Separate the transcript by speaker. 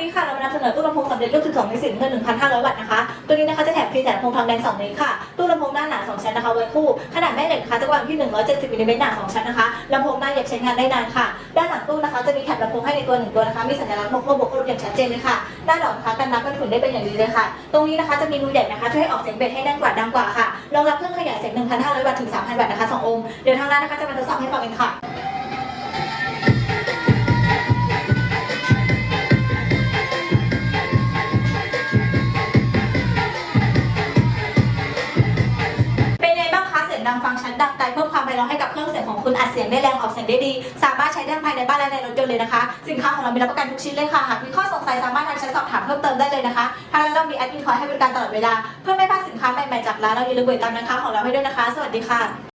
Speaker 1: ดีค่ะเรามานำเสนอตู้ลำโพงสำเร็จรูป 12ในสีน้ำเงิน 1,500 วัตต์นะคะ ตัวนี้นะคะจะแถมฟรีแสงลำโพงทองแดง2เมตรค่ะ ตู้ลำโพงหน้านหนา 2 ชั้นนะคะไว้คู่ ขนาดแม่เหล็กนะคะจะกว้างที่ 170มิลลิเมตรหนา 2 ชั้นนะคะลำโพงหน้าเย็บใช้งานได้นานค่ะ ด้านหลังตู้นะคะจะมีแถบลำโพงให้ในตัวหนึ่งตัวนะคะ มีสัญลักษณ์โมโคโบกลอย่างชัดเจนเลยค่ะ ด้านหลังนะคะกันน้ำกันฝุ่นได้เป็นอย่างดีเลยค่ะ ตรงนี้นะคะจะมีรูใหญ่นะคะช่วยให้ออกเสียงเบสให้แน่นกว่าดังกว่าค่ะ รองรับเครื่องขยายเสียง 1,500 วัตต์ถึง 3,000 วัตต์นะคะสององค์ เดี๋ยวทางร้านนะคะจะมาทดสอบให้ฟังกันค่ะ ดังฟังชัดดังไกลเพิ่มความไพเราะให้กับเครื่องเสียงของคุณอัดเสียงได้แรงออกเสียงได้ดี สามารถใช้ได้ภายในบ้านและในรถยนต์เลยนะคะ สินค้าของเรามีรับประกันทุกชิ้นเลยค่ะหากมีข้อสงสัยสามารถทักแชทสอบถามเพิ่มเติมได้เลยนะคะทางร้านเรามีแอดมินคอยให้บริการตลอดเวลาเพื่อไม่พลาดสินค้าใหม่ๆจากร้านเราอย่าลืมกดติดตามนะคะของเราให้ด้วยนะคะ สวัสดีค่ะ